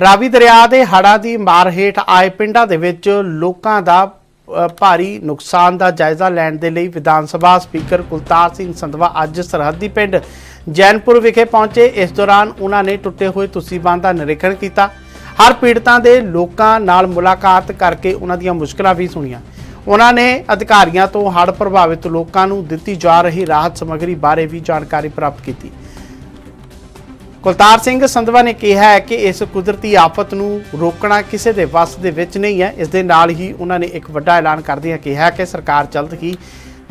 ਰਾਵੀ ਦਰਿਆ ਦੇ ਹੜ੍ਹਾਂ ਦੀ ਮਾਰ ਹੇਠ ਆਏ ਪਿੰਡਾਂ ਦੇ ਵਿੱਚ ਲੋਕਾਂ ਦਾ ਅ, ਭਾਰੀ ਨੁਕਸਾਨ ਦਾ ਜਾਇਜ਼ਾ ਲੈਣ ਦੇ ਲਈ ਵਿਧਾਨ ਸਭਾ ਸਪੀਕਰ ਕੁਲਤਾਰ ਸਿੰਘ ਸੰਧਵਾ ਅੱਜ ਸਰਹੱਦੀ ਪਿੰਡ ਜੈਨਪੁਰ ਵਿਖੇ ਪਹੁੰਚੇ। ਇਸ ਦੌਰਾਨ ਉਹਨਾਂ ਨੇ ਟੁੱਟੇ ਹੋਏ ਤੁਸੀਂ ਬੰਦ ਦਾ ਨਿਰੀਖਣ ਕੀਤਾ। ਹਰ ਪੀੜਤਾਂ ਦੇ ਲੋਕਾਂ ਨਾਲ ਮੁਲਾਕਾਤ ਕਰਕੇ ਉਹਨਾਂ ਦੀਆਂ ਮੁਸ਼ਕਲਾਂ ਵੀ ਸੁਣੀਆਂ। ਉਹਨਾਂ ਨੇ ਅਧਿਕਾਰੀਆਂ ਤੋਂ ਹੜ੍ਹ ਪ੍ਰਭਾਵਿਤ ਲੋਕਾਂ ਨੂੰ ਦਿੱਤੀ ਜਾ ਰਹੀ ਰਾਹਤ ਸਮੱਗਰੀ ਬਾਰੇ ਵੀ ਜਾਣਕਾਰੀ ਪ੍ਰਾਪਤ ਕੀਤੀ। ਕੁਲਤਾਰ ਸਿੰਘ ਸੰਧਵਾ ਨੇ ਕਿਹਾ ਹੈ ਕਿ ਇਸ ਕੁਦਰਤੀ ਆਫਤ ਨੂੰ ਰੋਕਣਾ ਕਿਸੇ ਦੇ ਵੱਸ ਦੇ ਵਿੱਚ ਨਹੀਂ ਹੈ। ਇਸ ਦੇ ਨਾਲ ਹੀ ਉਹਨਾਂ ਨੇ ਇੱਕ ਵੱਡਾ ਐਲਾਨ ਕਰਦਿਆਂ ਕਿਹਾ ਕਿ ਸਰਕਾਰ ਜਲਦ ਹੀ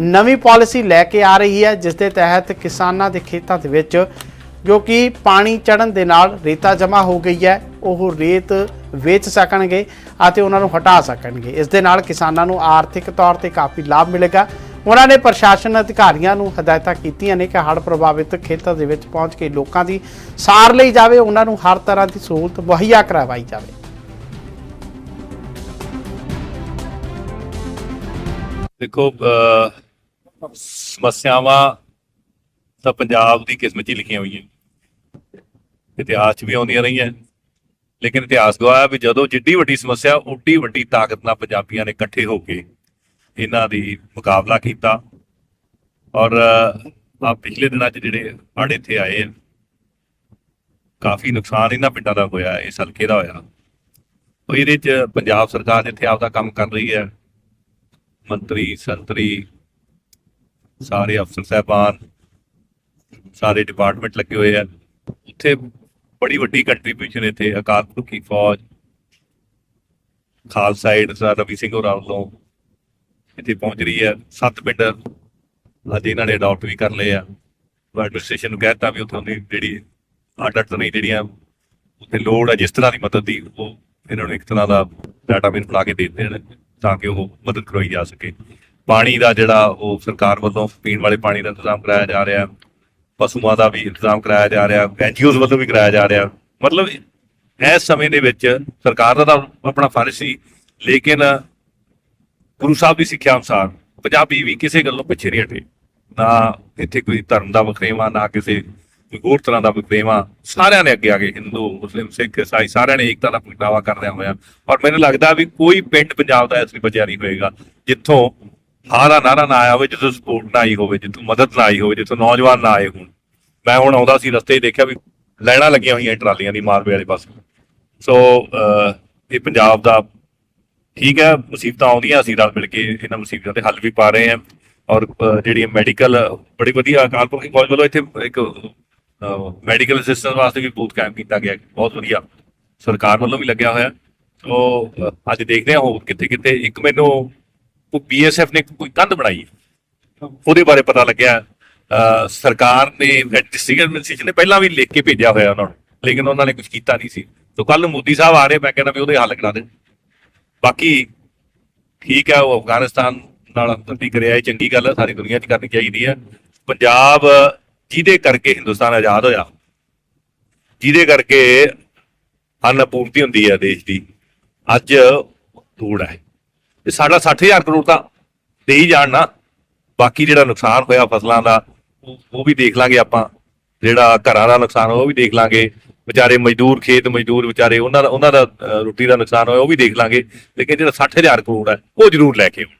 ਨਵੀਂ ਪਾਲਿਸੀ ਲੈ ਕੇ ਆ ਰਹੀ ਹੈ, ਜਿਸ ਦੇ ਤਹਿਤ ਕਿਸਾਨਾਂ ਦੇ ਖੇਤਾਂ ਦੇ ਵਿੱਚ ਜੋ ਕਿ ਪਾਣੀ ਚੜਨ ਦੇ ਨਾਲ ਰੇਤਾ ਜਮ੍ਹਾਂ ਹੋ ਗਈ ਹੈ, ਉਹ ਰੇਤ ਵੇਚ ਸਕਣਗੇ ਅਤੇ ਉਹਨਾਂ ਨੂੰ ਹਟਾ ਸਕਣਗੇ। ਇਸ ਦੇ ਨਾਲ ਕਿਸਾਨਾਂ ਨੂੰ ਆਰਥਿਕ ਤੌਰ ਤੇ ਕਾਫੀ ਲਾਭ ਮਿਲੇਗਾ। ਉਹਨਾਂ ਨੇ ਪ੍ਰਸ਼ਾਸਨ ਅਧਿਕਾਰੀਆਂ ਨੂੰ ਹਦਾਇਤਾਂ ਕੀਤੀਆਂ ਨੇ ਕਿ ਹੜ੍ਹ ਪ੍ਰਭਾਵਿਤ ਖੇਤਰ ਦੇ ਵਿੱਚ ਪਹੁੰਚ ਕੇ ਲੋਕਾਂ ਦੀ ਸਾਰ ਲਈ ਜਾਵੇ, ਉਹਨਾਂ ਨੂੰ ਹਰ ਤਰ੍ਹਾਂ ਦੀ ਸਹੂਲਤ ਮੁਹੱਈਆ ਕਰਵਾਈ ਜਾਵੇ। ਦੇਖੋ ਸਮੱਸਿਆਵਾਂ ਤਾਂ ਪੰਜਾਬ ਦੀ ਕਿਸਮਤ 'ਚ ਹੀ ਲਿਖੀਆਂ ਹੋਈਆਂ। ਇਤਿਹਾਸ 'ਚ ਵੀ ਆਉਂਦੀਆਂ ਰਹੀਆਂ। ਲੇਕਿਨ ਇਤਿਹਾਸ ਗਵਾਇਆ ਵੀ ਜਦੋਂ ਜਿੱਡੀ ਵੱਡੀ ਸਮੱਸਿਆ, ਉੱਡੀ ਵੱਡੀ ਤਾਕਤ ਨਾਲ ਪੰਜਾਬੀਆਂ ਨੇ ਇਕੱਠੇ ਹੋ ਕੇ ਇਹਨਾਂ ਦੀ ਮੁਕਾਬਲਾ ਕੀਤਾ। ਔਰ ਆ ਪਿਛਲੇ ਦਿਨਾਂ 'ਚ ਜਿਹੜੇ ਹੜ੍ਹ ਇੱਥੇ ਆਏ ਕਾਫੀ ਨੁਕਸਾਨ ਇਹਨਾਂ ਪਿੰਡਾਂ ਦਾ ਹੋਇਆ, ਇਸ ਹਲਕੇ ਦਾ ਹੋਇਆ। ਉਹ ਇਹਦੇ 'ਚ ਪੰਜਾਬ ਸਰਕਾਰ ਇੱਥੇ ਆਪਦਾ ਕੰਮ ਕਰ ਰਹੀ ਹੈ। ਮੰਤਰੀ, ਸੰਤਰੀ, ਸਾਰੇ ਅਫਸਰ ਸਾਹਿਬਾਨ, ਸਾਰੇ ਡਿਪਾਰਟਮੈਂਟ ਲੱਗੇ ਹੋਏ ਆ। ਉੱਥੇ ਬੜੀ ਵੱਡੀ ਕੰਟਰੀਬਿਊਸ਼ਨ ਇੱਥੇ, ਅਕਾਲ ਪੁਰਖੀ ਫੌਜ, ਖਾਲਸਾ ਏਡ ਸਰ ਰਵੀ ਸਿੰਘ ਹੋਰਾਂ ਵੱਲੋਂ ਇੱਥੇ ਪਹੁੰਚ ਰਹੀ ਹੈ। ਸੱਤ ਪਿੰਡ ਅੱਜ ਇਹਨਾਂ ਨੇ ਅਡਾਪਟ ਵੀ ਕਰ ਲਏ ਆ। ਐਡਮਿਨਿਸਟ੍ਰੇਸ਼ਨ ਨੂੰ ਕਹਿਤਾ ਵੀ ਉੱਥੋਂ ਦੀ ਜਿਹੜੀ ਆਡਟ ਨਹੀਂ ਜਿਹੜੀਆਂ, ਉੱਥੇ ਲੋੜ ਹੈ, ਜਿਸ ਤਰ੍ਹਾਂ ਦੀ ਮਦਦ ਦੀ, ਉਹ ਇਹਨਾਂ ਨੂੰ ਇੱਕ ਤਰ੍ਹਾਂ ਦਾ ਡਾਟਾਬੇਸ ਬਣਾ ਕੇ ਦੇ ਦੇਣ ਤਾਂ ਕਿ ਉਹ ਮਦਦ ਕਰਵਾਈ ਜਾ ਸਕੇ। ਪਾਣੀ ਦਾ ਜਿਹੜਾ ਉਹ ਸਰਕਾਰ ਵੱਲੋਂ ਪੀਣ ਵਾਲੇ ਪਾਣੀ ਦਾ ਇੰਤਜ਼ਾਮ ਕਰਾਇਆ ਜਾ ਰਿਹਾ। ਪਸ਼ੂਆਂ ਦਾ ਵੀ ਇੰਤਜ਼ਾਮ ਕਰਾਇਆ ਜਾ ਰਿਹਾ। ਐਨਜੀਓਜ਼ ਵੱਲੋਂ ਵੀ ਕਰਾਇਆ ਜਾ ਰਿਹਾ। ਮਤਲਬ ਇਸ ਸਮੇਂ ਦੇ ਵਿੱਚ ਸਰਕਾਰ ਦਾ ਤਾਂ ਆਪਣਾ ਫਰਜ਼ ਸੀ, ਲੇਕਿਨ ਗੁਰੂ ਸਾਹਿਬ ਦੀ ਸਿੱਖਿਆ ਅਨੁਸਾਰ ਪੰਜਾਬੀ ਵੀ ਕਿਸੇ ਗੱਲੋਂ ਪਿੱਛੇ ਨਹੀਂ ਹਟੇ। ਨਾ ਇੱਥੇ ਕੋਈ ਧਰਮ ਦਾ ਵਖਰੇਵਾ, ਨਾ ਕਿਸੇ ਕੋਈ ਹੋਰ ਤਰ੍ਹਾਂ ਦਾ ਵਖਰੇਵਾ। ਸਾਰਿਆਂ ਨੇ ਅੱਗੇ ਆ ਕੇ ਹਿੰਦੂ, ਮੁਸਲਿਮ, ਸਿੱਖ ਈਸਾਈ ਸਾਰਿਆਂ ਨੇ ਏਕਤਾ ਦਾ ਪ੍ਰਗਟਾਵਾ ਕਰਦਿਆਂ ਹੋਇਆ। ਔਰ ਮੈਨੂੰ ਲੱਗਦਾ ਵੀ ਕੋਈ ਪਿੰਡ ਪੰਜਾਬ ਦਾ ਐਸੀ ਬਚਿਆ ਨਹੀਂ ਹੋਏਗਾ, ਜਿੱਥੋਂ ਹਾਰਾ ਨਾਰਾ ਨਾ ਆਇਆ ਹੋਵੇ ਜਿੱਥੋਂ ਸਪੋਰਟ ਨਾ ਆਈ ਹੋਵੇ, ਜਿੱਥੋਂ ਮਦਦ ਨਾ ਆਈ ਹੋਵੇ, ਜਿੱਥੋਂ ਨੌਜਵਾਨ ਨਾ ਆਏ ਹੋਣ। ਮੈਂ ਹੁਣ ਆਉਂਦਾ ਸੀ ਰਸਤੇ 'ਚ ਦੇਖਿਆ ਵੀ ਲਾਈਨਾਂ ਲੱਗੀਆਂ ਹੋਈਆਂ ਟਰਾਲੀਆਂ ਦੀ ਮਾਲਵੇ ਵਾਲੇ ਪਾਸੇ। ਸੋ ਇਹ ਪੰਜਾਬ ਦਾ ਠੀਕ ਹੈ, ਮੁਸੀਬਤਾਂ ਆਉਂਦੀਆਂ, ਅਸੀਂ ਰਲ ਮਿਲ ਕੇ ਇਹਨਾਂ ਮੁਸੀਬਤਾਂ ਤੇ ਹੱਲ ਵੀ ਪਾ ਰਹੇ ਹਾਂ। ਔਰ ਜਿਹੜੀ ਮੈਡੀਕਲ ਬੜੀ ਵਧੀਆ ਅਕਾਲ ਪੁਰਖ ਕਾਲਜ ਵੱਲੋਂ ਇੱਥੇ ਇੱਕ ਮੈਡੀਕਲ ਅਸਿਸਟੈਂਟ ਵਾਸਤੇ ਵੀ ਬੂਥ ਕਾਇਮ ਕੀਤਾ ਗਿਆ, ਬਹੁਤ ਵਧੀਆ। ਸਰਕਾਰ ਵੱਲੋਂ ਵੀ ਲੱਗਿਆ ਹੋਇਆ। ਸੋ ਅੱਜ ਦੇਖਦੇ ਹਾਂ ਹੋਰ ਕਿੱਥੇ ਕਿੱਥੇ। ਇੱਕ ਮੈਨੂੰ ਉਹ ਬੀਐਸਐਫ ਨੇ ਕੋਈ ਕੰਧ ਬਣਾਈ। ਉਹਦੇ ਬਾਰੇ ਪਤਾ ਲੱਗਿਆ। ਸਰਕਾਰ ਨੇ ਡਿਸਟ੍ਰਿਕਟ ਐਡਮਿਨਿਸਟ੍ਰੇਸ਼ਨ ਨੇ ਪਹਿਲਾਂ ਵੀ ਲਿਖ ਕੇ ਭੇਜਿਆ ਹੋਇਆ ਉਹਨਾਂ ਨੂੰ, ਲੇਕਿਨ ਉਹਨਾਂ ਨੇ ਕੁਝ ਕੀਤਾ ਨਹੀਂ ਸੀ। ਸੋ ਕੱਲ ਮੋਦੀ ਸਾਹਿਬ ਆ ਰਹੇ, ਮੈਂ ਕਹਿੰਦਾ ਵੀ ਉਹਦੇ ਹੱਲ ਕਰਾ ਦੇ। ਬਾਕੀ ਠੀਕ ਹੈ ਉਹ ਅਫਗਾਨਿਸਤਾਨ ਨਾਲ ਹਮਦਰਦੀ ਕਰਿਆ ਇਹ ਚੰਗੀ ਗੱਲ ਹੈ ਸਾਰੀ ਦੁਨੀਆ 'ਚ ਕਰਨੀ ਚਾਹੀਦੀ ਹੈ ਪੰਜਾਬ ਜਿਹਦੇ ਕਰਕੇ ਹਿੰਦੁਸਤਾਨ ਆਜ਼ਾਦ ਹੋਇਆ, ਜਿਹਦੇ ਕਰਕੇ ਅੰਨ ਪੂਰਤੀ ਹੁੰਦੀ ਹੈ ਦੇਸ਼ ਦੀ, ਅੱਜ ਧੂੜ ਹੈ ਤੇ ਸਾਡਾ 60000 ਕਰੋੜ ਤਾਂ ਦੇ ਹੀ ਜਾਣ ਨਾ, ਬਾਕੀ ਜਿਹੜਾ ਨੁਕਸਾਨ ਹੋਇਆ ਫਸਲਾਂ ਦਾ, ਉਹ ਉਹ ਵੀ ਦੇਖ ਲਾਂਗੇ ਆਪਾਂ, ਜਿਹੜਾ ਘਰਾਂ ਦਾ ਨੁਕਸਾਨ ਉਹ ਵੀ ਦੇਖ ਲਾਂਗੇ। ਵਿਚਾਰੇ ਮਜ਼ਦੂਰ, ਖੇਤ ਮਜ਼ਦੂਰ ਵਿਚਾਰੇ, ਉਹਨਾਂ ਦਾ ਉਹਨਾਂ ਦਾ ਰੋਟੀ ਦਾ ਨੁਕਸਾਨ ਹੋਇਆ, ਉਹ ਵੀ ਦੇਖ ਲਾਂਗੇ। ਲੇਕਿਨ ਜਿਹੜਾ 60000 ਕਰੋੜ ਹੈ, ਉਹ ਜ਼ਰੂਰ ਲੈ ਕੇ ਆਉਣ।